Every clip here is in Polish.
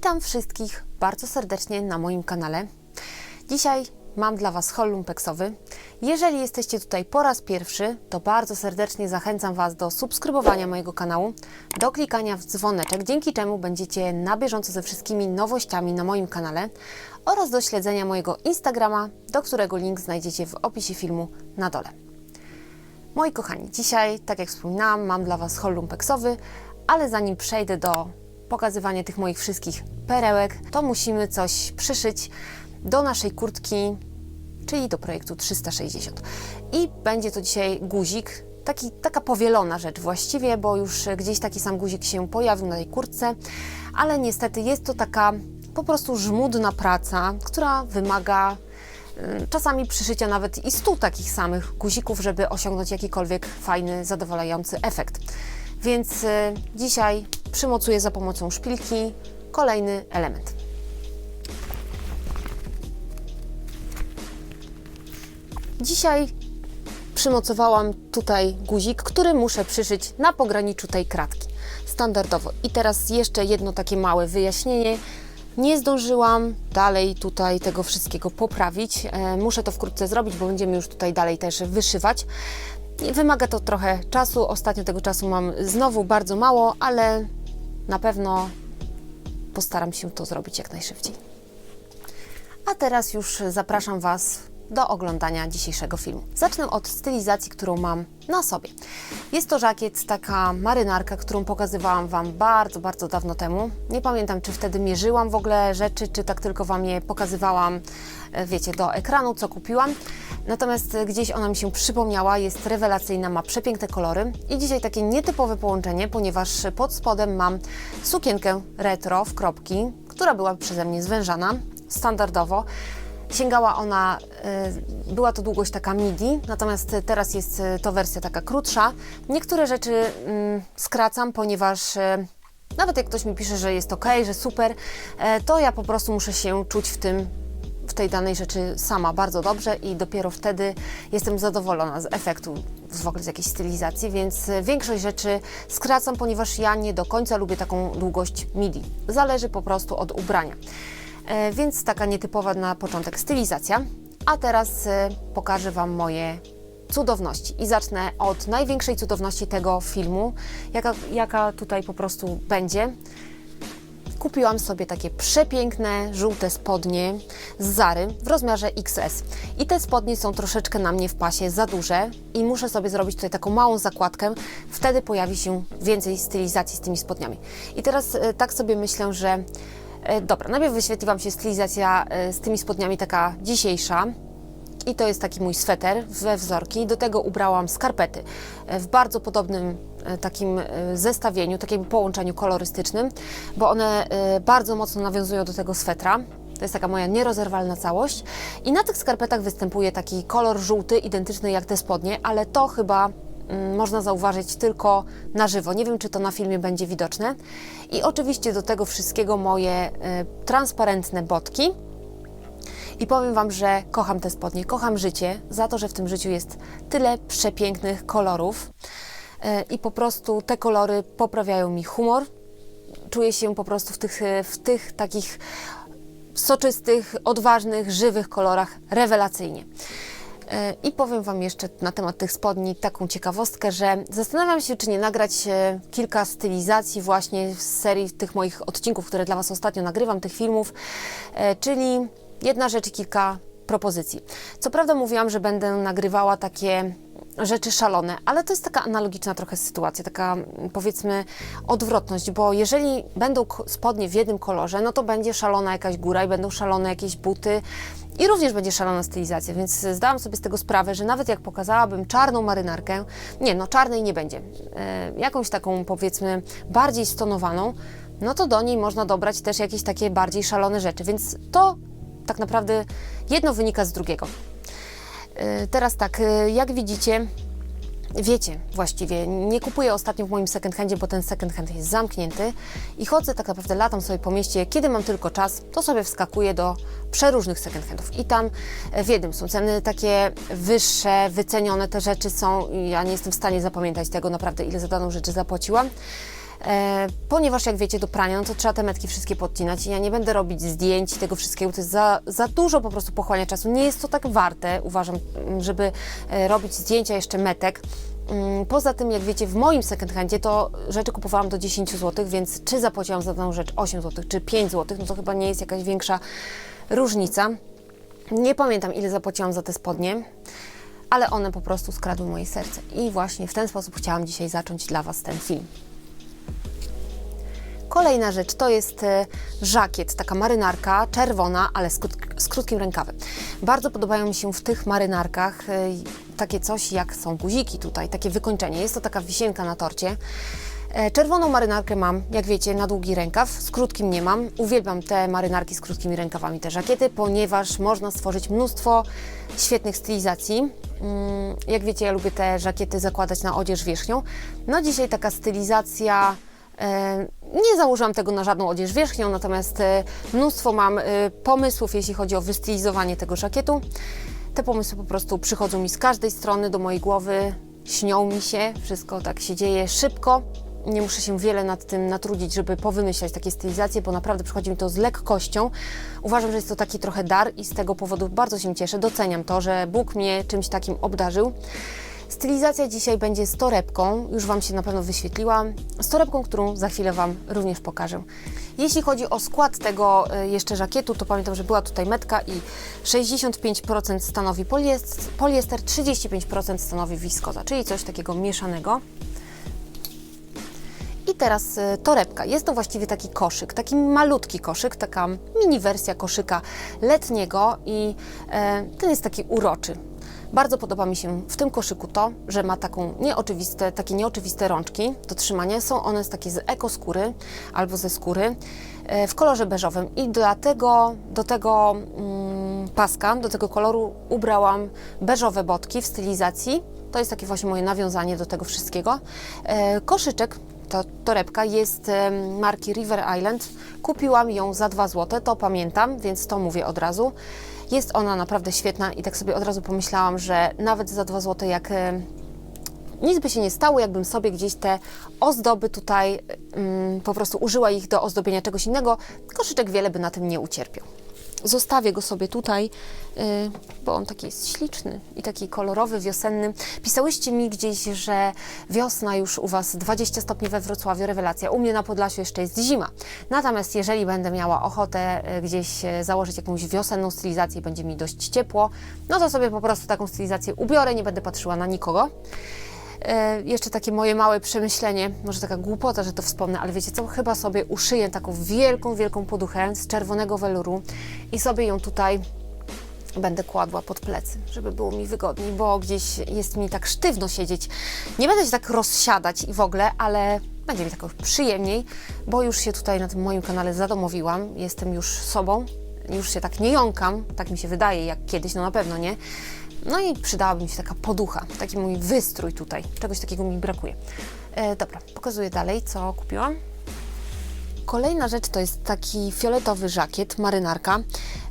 Witam wszystkich bardzo serdecznie na moim kanale. Dzisiaj mam dla Was haul lumpeksowy. Jeżeli jesteście tutaj po raz pierwszy, to bardzo serdecznie zachęcam Was do subskrybowania mojego kanału, do klikania w dzwoneczek, dzięki czemu będziecie na bieżąco ze wszystkimi nowościami na moim kanale oraz do śledzenia mojego Instagrama, do którego link znajdziecie w opisie filmu na dole. Moi kochani, dzisiaj, tak jak wspominałam, mam dla Was haul lumpeksowy, ale zanim przejdę do pokazywania tych moich wszystkich perełek, to musimy coś przyszyć do naszej kurtki, czyli do projektu 360. I będzie to dzisiaj guzik, taki, taka powielona rzecz właściwie, bo już gdzieś taki sam guzik się pojawił na tej kurtce, ale niestety jest to taka po prostu żmudna praca, która wymaga y, czasami przyszycia nawet i stu takich samych guzików, żeby osiągnąć jakikolwiek fajny, zadowalający efekt. Więc y, dzisiaj przymocuję za pomocą szpilki kolejny element. Dzisiaj przymocowałam tutaj guzik, który muszę przyszyć na pograniczu tej kratki. Standardowo. I teraz jeszcze jedno takie małe wyjaśnienie. Nie zdążyłam dalej tutaj tego wszystkiego poprawić. E, muszę to wkrótce zrobić, bo będziemy już tutaj dalej też wyszywać. Wymaga to trochę czasu. Ostatnio tego czasu mam znowu bardzo mało, ale na pewno postaram się to zrobić jak najszybciej. A teraz już zapraszam Was do oglądania dzisiejszego filmu. Zacznę od stylizacji, którą mam na sobie. Jest to żakiet, taka marynarka, którą pokazywałam Wam bardzo, bardzo dawno temu. Nie pamiętam, czy wtedy mierzyłam w ogóle rzeczy, czy tak tylko Wam je pokazywałam, e, wiecie, do ekranu, co kupiłam. Natomiast gdzieś ona mi się przypomniała, jest rewelacyjna, ma przepiękne kolory i dzisiaj takie nietypowe połączenie, ponieważ pod spodem mam sukienkę retro w kropki, która była przeze mnie zwężana standardowo. Sięgała ona, y, była to długość taka midi, natomiast teraz jest y, to wersja taka krótsza. Niektóre rzeczy mm, skracam, ponieważ y, nawet jak ktoś mi pisze, że jest ok, że super, to ja po prostu muszę się czuć w tym w tej danej rzeczy sama bardzo dobrze i dopiero wtedy jestem zadowolona z efektu, w ogóle z jakiejś stylizacji, więc większość rzeczy skracam, ponieważ ja nie do końca lubię taką długość midi. Zależy po prostu od ubrania. E, więc taka nietypowa na początek stylizacja. A teraz e, pokażę Wam moje cudowności i zacznę od największej cudowności tego filmu, jaka, jaka tutaj po prostu będzie. Kupiłam sobie takie przepiękne, żółte spodnie z Zary w rozmiarze XS. I te spodnie są troszeczkę na mnie w pasie za duże i muszę sobie zrobić tutaj taką małą zakładkę. Wtedy pojawi się więcej stylizacji z tymi spodniami. I teraz e, tak sobie myślę, że dobra, najpierw wyświetli Wam się stylizacja e, z tymi spodniami taka dzisiejsza. I to jest taki mój sweter we wzorki. Do tego ubrałam skarpety e, w bardzo podobnym takim zestawieniu, takim połączeniu kolorystycznym, bo one bardzo mocno nawiązują do tego swetra. To jest taka moja nierozerwalna całość. I na tych skarpetach występuje taki kolor żółty, identyczny jak te spodnie, ale to chyba można zauważyć tylko na żywo. Nie wiem, czy to na filmie będzie widoczne. I oczywiście do tego wszystkiego moje y, transparentne botki. I powiem Wam, że kocham te spodnie, kocham życie za to, że w tym życiu jest tyle przepięknych kolorów. Y, I po prostu te kolory poprawiają mi humor. Czuję się po prostu w tych, w tych takich soczystych, odważnych, żywych kolorach rewelacyjnie. E, I powiem Wam jeszcze na temat tych spodni taką ciekawostkę, że zastanawiam się, czy nie nagrać e, kilka stylizacji właśnie z serii tych moich odcinków, które dla Was ostatnio nagrywam, tych filmów, e, czyli jedna rzecz kilka propozycji. Co prawda mówiłam, że będę nagrywała takie rzeczy szalone, ale to jest taka analogiczna trochę sytuacja, taka powiedzmy odwrotność, bo jeżeli będą spodnie w jednym kolorze, no to będzie szalona jakaś góra i będą szalone jakieś buty i również będzie szalona stylizacja, więc zdałam sobie z tego sprawę, że nawet jak pokazałabym czarną marynarkę, nie, no czarnej nie będzie, e, jakąś taką powiedzmy bardziej stonowaną, no to do niej można dobrać też jakieś takie bardziej szalone rzeczy, więc to tak naprawdę jedno wynika z drugiego. E, teraz tak, e, jak widzicie, wiecie właściwie, nie kupuję ostatnio w moim second handzie, bo ten second hand jest zamknięty i chodzę tak naprawdę latam sobie po mieście, kiedy mam tylko czas, to sobie wskakuję do przeróżnych second handów i tam e, w jednym są ceny takie wyższe, wycenione te rzeczy są ja nie jestem w stanie zapamiętać tego naprawdę, ile za daną rzecz zapłaciłam. E, ponieważ jak wiecie do prania, no to trzeba te metki wszystkie podcinać i ja nie będę robić zdjęć tego wszystkiego, to jest za, za dużo po prostu pochłania czasu. Nie jest to tak warte, uważam, żeby e, robić zdjęcia jeszcze metek. Mm, Poza tym, jak wiecie, w moim second handzie to rzeczy kupowałam do 10 zł, więc czy zapłaciłam za daną rzecz 8 zł, czy 5 zł, no to chyba nie jest jakaś większa różnica. Nie pamiętam, ile zapłaciłam za te spodnie, ale one po prostu skradły moje serce. I właśnie w ten sposób chciałam dzisiaj zacząć dla Was ten film. Kolejna rzecz to jest e, żakiet, taka marynarka czerwona, ale z, krót- z krótkim rękawem. Bardzo podobają mi się w tych marynarkach e, takie coś jak są guziki tutaj, takie wykończenie. Jest to taka wisienka na torcie. E, Czerwoną marynarkę mam, jak wiecie, na długi rękaw, z krótkim nie mam. Uwielbiam te marynarki z krótkimi rękawami, te żakiety, ponieważ można stworzyć mnóstwo świetnych stylizacji. Mm, Jak wiecie, ja lubię te żakiety zakładać na odzież wierzchnią. No dzisiaj taka stylizacja Nie założyłam tego na żadną odzież wierzchnią, natomiast e, mnóstwo mam e, pomysłów, jeśli chodzi o wystylizowanie tego żakietu. Te pomysły po prostu przychodzą mi z każdej strony do mojej głowy, śnią mi się, wszystko tak się dzieje szybko. Nie muszę się wiele nad tym natrudzić, żeby powymyślać takie stylizacje, bo naprawdę przychodzi mi to z lekkością. Uważam, że jest to taki trochę dar i z tego powodu bardzo się cieszę. Doceniam to, że Bóg mnie czymś takim obdarzył. Stylizacja dzisiaj będzie z torebką, już Wam się na pewno wyświetliła, z torebką, którą za chwilę Wam również pokażę. Jeśli chodzi o skład tego e, jeszcze żakietu, to pamiętam, że była tutaj metka i 65% stanowi poliest- poliester, 35% stanowi wiskoza, czyli coś takiego mieszanego. I teraz e, torebka. Jest to właściwie taki koszyk, taki malutki koszyk, taka mini wersja koszyka letniego i e, ten jest taki uroczy. Bardzo podoba mi się w tym koszyku to, że ma taką nieoczywiste, takie nieoczywiste rączki do trzymania. Są one z takie z ekoskóry albo ze skóry e, w kolorze beżowym i dlatego do tego mm, paska, do tego koloru ubrałam beżowe botki w stylizacji. To jest takie właśnie moje nawiązanie do tego wszystkiego. E, koszyczek ta torebka jest marki River Island. Kupiłam ją za 2 zł, to pamiętam, więc to mówię od razu. Jest ona naprawdę świetna i tak sobie od razu pomyślałam, że nawet za 2 zł, jak nic by się nie stało, jakbym sobie gdzieś te ozdoby tutaj po prostu użyła ich do ozdobienia czegoś innego, koszyczek wiele by na tym nie ucierpiał. Zostawię go sobie tutaj, y, bo on taki jest śliczny i taki kolorowy, wiosenny. Pisałyście mi gdzieś, że wiosna już u Was 20 stopni we Wrocławiu, rewelacja. U mnie na Podlasiu jeszcze jest zima. Natomiast jeżeli będę miała ochotę y, gdzieś y, założyć jakąś wiosenną stylizację, będzie mi dość ciepło, no to sobie po prostu taką stylizację ubiorę, nie będę patrzyła na nikogo. E, jeszcze takie moje małe przemyślenie, może taka głupota, że to wspomnę, ale wiecie co, chyba sobie uszyję taką wielką, wielką poduchę z czerwonego weluru i sobie ją tutaj będę kładła pod plecy, żeby było mi wygodniej, bo gdzieś jest mi tak sztywno siedzieć. Nie będę się tak rozsiadać i w ogóle, ale będzie mi tak przyjemniej, bo już się tutaj na tym moim kanale zadomowiłam, jestem już sobą, już się tak nie jąkam, tak mi się wydaje, jak kiedyś, no na pewno nie. No i przydałaby mi się taka poducha, taki mój wystrój tutaj. Czegoś takiego mi brakuje. E, dobra, pokazuję dalej, co kupiłam. Kolejna rzecz to jest taki fioletowy żakiet, marynarka,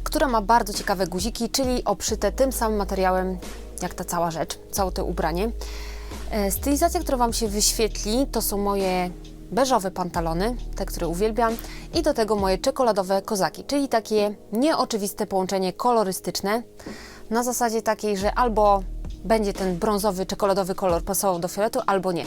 która ma bardzo ciekawe guziki, czyli obszyte tym samym materiałem jak ta cała rzecz, całe to ubranie. E, Stylizacja, która Wam się wyświetli, to są moje beżowe pantalony, te, które uwielbiam, i do tego moje czekoladowe kozaki, czyli takie nieoczywiste połączenie kolorystyczne, na zasadzie takiej, że albo będzie ten brązowy, czekoladowy kolor pasował do fioletu, albo nie.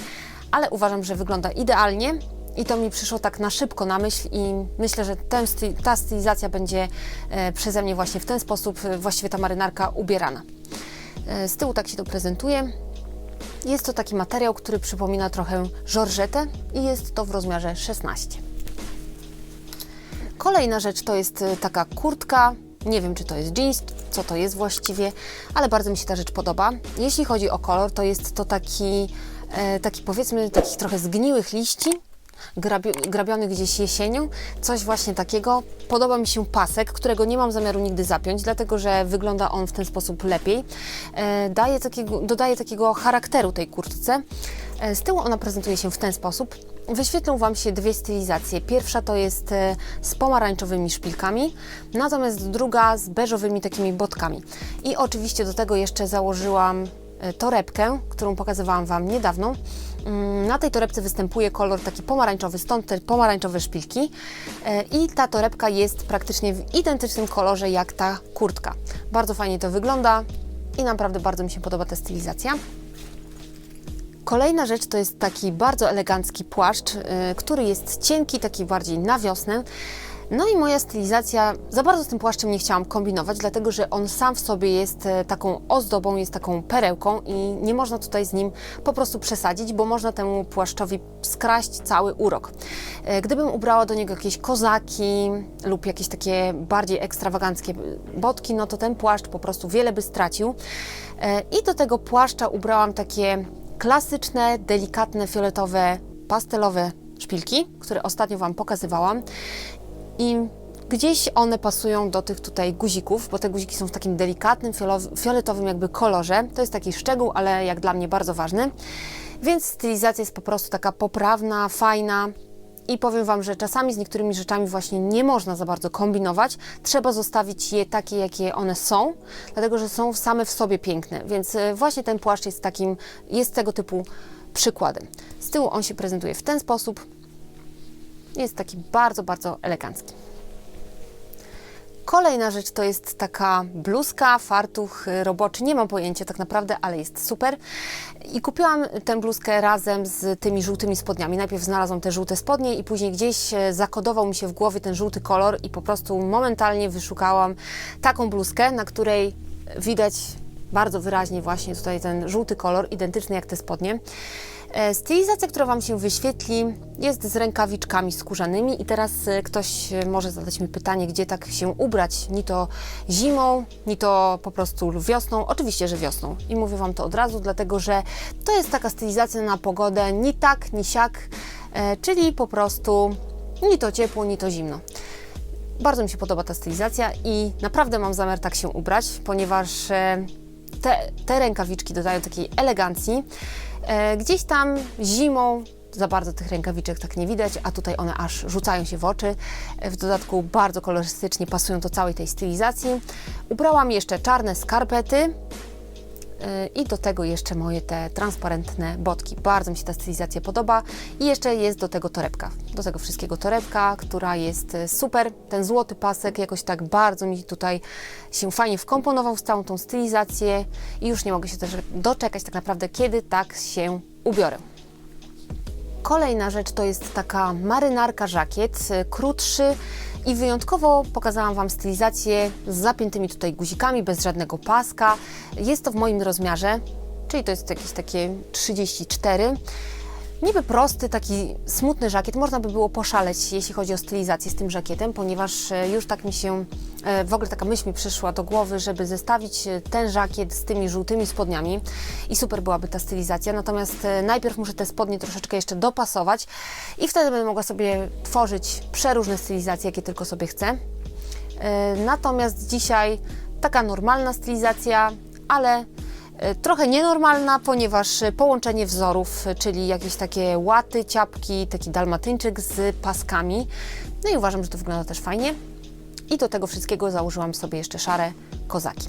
Ale uważam, że wygląda idealnie i to mi przyszło tak na szybko na myśl i myślę, że ten ta stylizacja będzie e, przeze mnie właśnie w ten sposób, e, właściwie ta marynarka ubierana. E, z tyłu tak się to prezentuje. Jest to taki materiał, który przypomina trochę żorżetę i jest to w rozmiarze 16. Kolejna rzecz to jest taka kurtka. Nie wiem, czy to jest jeans, co to jest właściwie, ale bardzo mi się ta rzecz podoba. Jeśli chodzi o kolor, to jest to taki, e, taki powiedzmy, takich trochę zgniłych liści, grabi- gdzieś jesienią, coś właśnie takiego. Podoba mi się pasek, którego nie mam zamiaru nigdy zapiąć, dlatego że wygląda on w ten sposób lepiej. E, daje takiego, dodaje takiego charakteru tej kurtce. E, Z tyłu ona prezentuje się w ten sposób. Wyświetlą Wam się dwie stylizacje. Pierwsza to jest e, z pomarańczowymi szpilkami, natomiast druga z beżowymi takimi botkami. I oczywiście do tego jeszcze założyłam e, torebkę, którą pokazywałam Wam niedawno. Mm, Na tej torebce występuje kolor taki pomarańczowy, stąd te pomarańczowe szpilki. I ta torebka jest praktycznie w identycznym kolorze jak ta kurtka. Bardzo fajnie to wygląda i naprawdę bardzo mi się podoba ta stylizacja. Kolejna rzecz to jest taki bardzo elegancki płaszcz, y, który jest cienki, taki bardziej na wiosnę. No i moja stylizacja, za bardzo z tym płaszczem nie chciałam kombinować, dlatego że on sam w sobie jest e, taką ozdobą, jest taką perełką i nie można tutaj z nim po prostu przesadzić, bo można temu płaszczowi skraść cały urok. E, Gdybym ubrała do niego jakieś kozaki lub jakieś takie bardziej ekstrawaganckie botki, no to ten płaszcz po prostu wiele by stracił. E, I do tego płaszcza ubrałam takie klasyczne, delikatne, fioletowe, pastelowe szpilki, które ostatnio Wam pokazywałam. I gdzieś one pasują do tych tutaj guzików, bo te guziki są w takim delikatnym, fioletowym jakby kolorze. To jest taki szczegół, ale jak dla mnie bardzo ważny. Więc stylizacja jest po prostu taka poprawna, fajna. I powiem Wam, że czasami z niektórymi rzeczami właśnie nie można za bardzo kombinować. Trzeba zostawić je takie, jakie one są, dlatego że są same w sobie piękne. Więc e, właśnie ten płaszcz jest takim, jest tego typu przykładem. Z tyłu on się prezentuje w ten sposób. Jest taki bardzo, bardzo elegancki. Kolejna rzecz to jest taka bluzka, fartuch y, roboczy. Nie mam pojęcia tak naprawdę, ale jest super. I kupiłam tę bluzkę razem z tymi żółtymi spodniami. Najpierw znalazłam te żółte spodnie i później gdzieś e, zakodował mi się w głowie ten żółty kolor i po prostu momentalnie wyszukałam taką bluzkę, na której widać bardzo wyraźnie właśnie tutaj ten żółty kolor, identyczny jak te spodnie. E, Stylizacja, która Wam się wyświetli, jest z rękawiczkami skórzanymi i teraz e, ktoś e, może zadać mi pytanie, gdzie tak się ubrać, ni to zimą, ni to po prostu wiosną. Oczywiście, że wiosną i mówię Wam to od razu, dlatego że to jest taka stylizacja na pogodę ni tak, ni siak, czyli po prostu ni to ciepło, ni to zimno. Bardzo mi się podoba ta stylizacja i naprawdę mam zamiar tak się ubrać, ponieważ te, te rękawiczki dodają takiej elegancji. E, Gdzieś tam zimą za bardzo tych rękawiczek tak nie widać, a tutaj one aż rzucają się w oczy. E, W dodatku bardzo kolorystycznie pasują do całej tej stylizacji. Ubrałam jeszcze czarne skarpety i do tego jeszcze moje te transparentne botki. Bardzo mi się ta stylizacja podoba i jeszcze jest do tego torebka. Do tego wszystkiego torebka, która jest e, super. Ten złoty pasek jakoś tak bardzo mi tutaj się fajnie wkomponował w całą tą stylizację i już nie mogę się też doczekać tak naprawdę, kiedy tak się ubiorę. Kolejna rzecz to jest taka marynarka żakiet, y, krótszy i wyjątkowo pokazałam Wam stylizację z zapiętymi tutaj guzikami, bez żadnego paska. Jest to w moim rozmiarze, czyli to jest jakieś takie 34. Niby prosty, taki smutny żakiet. Można by było poszaleć, jeśli chodzi o stylizację z tym żakietem, ponieważ e, już tak mi się, w ogóle taka myśl mi przyszła do głowy, żeby zestawić e, ten żakiet z tymi żółtymi spodniami i super byłaby ta stylizacja. Natomiast e, najpierw muszę te spodnie troszeczkę jeszcze dopasować i wtedy będę mogła sobie tworzyć przeróżne stylizacje, jakie tylko sobie chcę. E, Natomiast dzisiaj taka normalna stylizacja, ale e, trochę nienormalna, ponieważ e, połączenie wzorów, e, czyli jakieś takie łaty, ciapki, taki dalmatyńczyk z paskami. No i uważam, że to wygląda też fajnie. I do tego wszystkiego założyłam sobie jeszcze szare kozaki.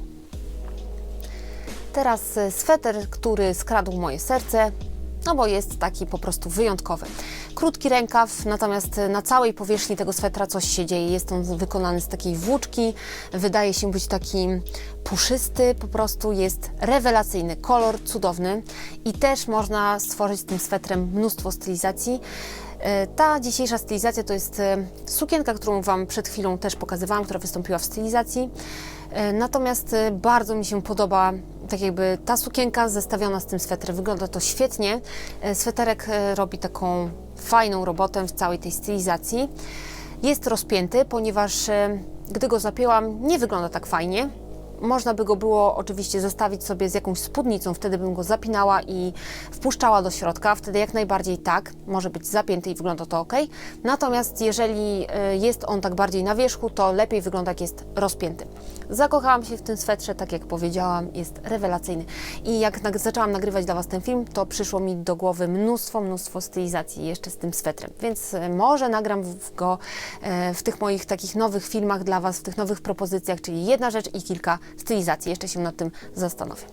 Teraz e, sweter, który skradł moje serce, no bo jest taki po prostu wyjątkowy. Krótki rękaw, natomiast na całej powierzchni tego swetra coś się dzieje. Jest on wykonany z takiej włóczki, wydaje się być taki puszysty, po prostu jest rewelacyjny, kolor cudowny i też można stworzyć tym swetrem mnóstwo stylizacji. E, Ta dzisiejsza stylizacja to jest e, sukienka, którą Wam przed chwilą też pokazywałam, która wystąpiła w stylizacji. E, Natomiast bardzo mi się podoba tak jakby ta sukienka zestawiona z tym swetrem. Wygląda to świetnie. Sweterek robi taką fajną robotę w całej tej stylizacji. Jest rozpięty, ponieważ gdy go zapięłam, nie wygląda tak fajnie. Można by go było oczywiście zestawić sobie z jakąś spódnicą, wtedy bym go zapinała i wpuszczała do środka. Wtedy jak najbardziej tak, może być zapięty i wygląda to ok. Natomiast jeżeli e, jest on tak bardziej na wierzchu, to lepiej wygląda jak jest rozpięty. Zakochałam się w tym swetrze, tak jak powiedziałam, jest rewelacyjny. I jak zaczęłam nagrywać dla Was ten film, to przyszło mi do głowy mnóstwo, mnóstwo stylizacji jeszcze z tym swetrem. Więc e, może nagram go e, w tych moich takich nowych filmach dla Was, w tych nowych propozycjach, czyli jedna rzecz i kilka stylizacji. Jeszcze się nad tym zastanowię.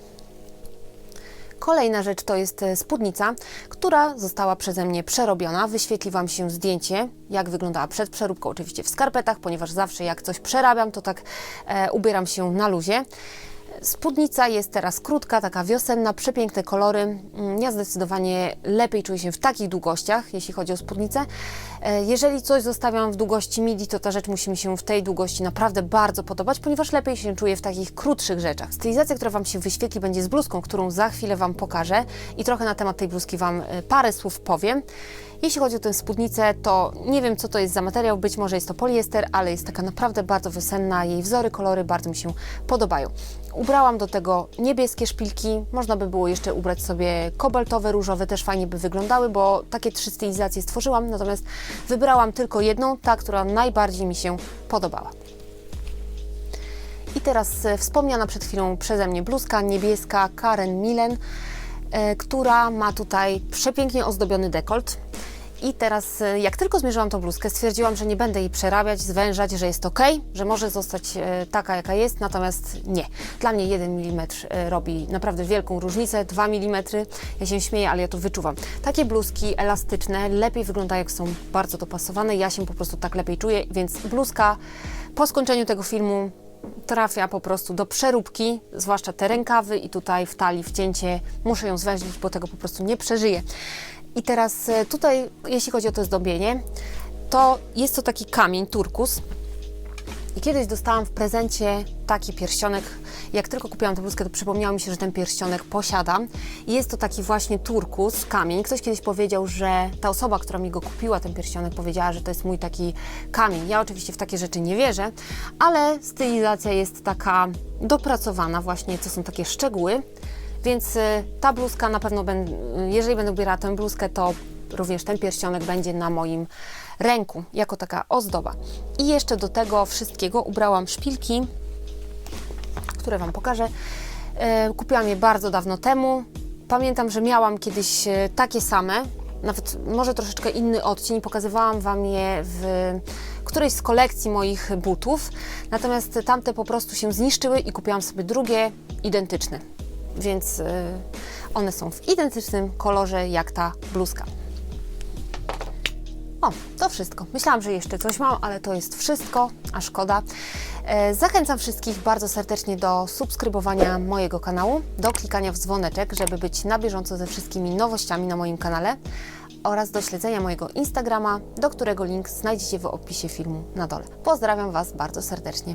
Kolejna rzecz to jest e, spódnica, która została przeze mnie przerobiona. Wyświetli Wam się zdjęcie, jak wyglądała przed przeróbką, oczywiście w skarpetach, ponieważ zawsze jak coś przerabiam, to tak e, ubieram się na luzie. Spódnica jest teraz krótka, taka wiosenna, przepiękne kolory. Mm, Ja zdecydowanie lepiej czuję się w takich długościach, jeśli chodzi o spódnicę. E, Jeżeli coś zostawiam w długości midi, to ta rzecz musi mi się w tej długości naprawdę bardzo podobać, ponieważ lepiej się czuję w takich krótszych rzeczach. Stylizacja, która Wam się wyświetli, będzie z bluzką, którą za chwilę Wam pokażę i trochę na temat tej bluzki Wam e, parę słów powiem. Jeśli chodzi o tę spódnicę, to nie wiem, co to jest za materiał. Być może jest to poliester, ale jest taka naprawdę bardzo wiosenna. Jej wzory, kolory bardzo mi się podobają. Ubrałam do tego niebieskie szpilki. Można by było jeszcze ubrać sobie kobaltowe, różowe, też fajnie by wyglądały, bo takie trzy stylizacje stworzyłam. Natomiast wybrałam tylko jedną, ta, która najbardziej mi się podobała. I teraz e, wspomniana przed chwilą przeze mnie bluzka niebieska Karen Millen, e, która ma tutaj przepięknie ozdobiony dekolt. I teraz, e, jak tylko zmierzyłam tą bluzkę, stwierdziłam, że nie będę jej przerabiać, zwężać, że jest ok, że może zostać e, taka, jaka jest, natomiast nie. Dla mnie 1 mm e, robi naprawdę wielką różnicę, 2 mm. Ja się śmieję, ale ja to wyczuwam. Takie bluzki elastyczne lepiej wyglądają, jak są bardzo dopasowane. Ja się po prostu tak lepiej czuję, więc bluzka po skończeniu tego filmu trafia po prostu do przeróbki, zwłaszcza te rękawy i tutaj w talii wcięcie. Muszę ją zwęźlić, bo tego po prostu nie przeżyję. I teraz e, tutaj, jeśli chodzi o to zdobienie, to jest to taki kamień, turkus. I kiedyś dostałam w prezencie taki pierścionek. Jak tylko kupiłam tę bluzkę, to przypomniało mi się, że ten pierścionek posiadam. I jest to taki właśnie turkus, kamień. Ktoś kiedyś powiedział, że ta osoba, która mi go kupiła, ten pierścionek, powiedziała, że to jest mój taki kamień. Ja oczywiście w takie rzeczy nie wierzę, ale stylizacja jest taka dopracowana, właśnie to są takie szczegóły. Więc y, ta bluzka na pewno, jeżeli będę ubierała tę bluzkę, to również ten pierścionek będzie na moim ręku, jako taka ozdoba. I jeszcze do tego wszystkiego ubrałam szpilki, które Wam pokażę. E, Kupiłam je bardzo dawno temu. Pamiętam, że miałam kiedyś e, takie same, nawet może troszeczkę inny odcień. Pokazywałam Wam je w którejś z kolekcji moich butów. Natomiast tamte po prostu się zniszczyły i kupiłam sobie drugie, identyczne. Więc e, one są w identycznym kolorze jak ta bluzka. O, to wszystko. Myślałam, że jeszcze coś mam, ale to jest wszystko, a szkoda. E, Zachęcam wszystkich bardzo serdecznie do subskrybowania mojego kanału, do klikania w dzwoneczek, żeby być na bieżąco ze wszystkimi nowościami na moim kanale oraz do śledzenia mojego Instagrama, do którego link znajdziecie w opisie filmu na dole. Pozdrawiam Was bardzo serdecznie.